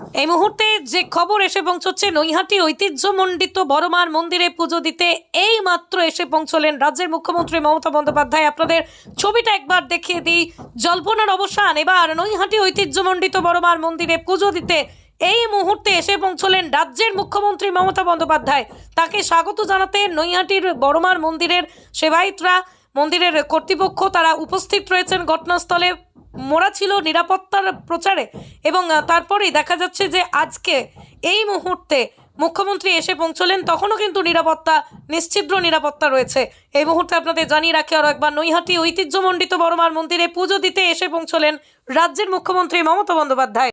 এই মুহূর্তে যে খবর এসে পৌঁছচ্ছে, নৈহাটি ঐতিহ্যমণ্ডিত বড়মার মন্দিরে পুজো দিতে এই মাত্র এসে পৌঁছলেন রাজ্যের মুখ্যমন্ত্রী মমতা বন্দ্যোপাধ্যায়। আপনাদের ছবিটা একবার দেখিয়ে দিই। জল্পনার অবসান, এবার নৈহাটি ঐতিহ্যমণ্ডিত বড়মার মন্দিরে পুজো দিতে এই মুহূর্তে এসে পৌঁছলেন রাজ্যের মুখ্যমন্ত্রী মমতা বন্দ্যোপাধ্যায়। তাকে স্বাগত জানাতে নৈহাটির বড়মার মন্দিরের সেবায়িতরা, মন্দিরের কর্তৃপক্ষ, তারা উপস্থিত রয়েছেন ঘটনাস্থলে। মোড়া ছিল নিরাপত্তার প্রচারে এবং তারপরেই দেখা যাচ্ছে যে আজকে এই মুহূর্তে মুখ্যমন্ত্রী এসে পৌঁছলেন, তখনও কিন্তু নিরাপত্তা, নিশ্চিদ্র নিরাপত্তা রয়েছে। এই মুহূর্তে আপনাদের জানিয়ে রাখি আরও একবার, নৈহাটি ঐতিহ্যমণ্ডিত বড়মার মন্দিরে পুজো দিতে এসে পৌঁছলেন রাজ্যের মুখ্যমন্ত্রী মমতা বন্দ্যোপাধ্যায়।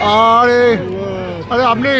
আরে আরে আপনি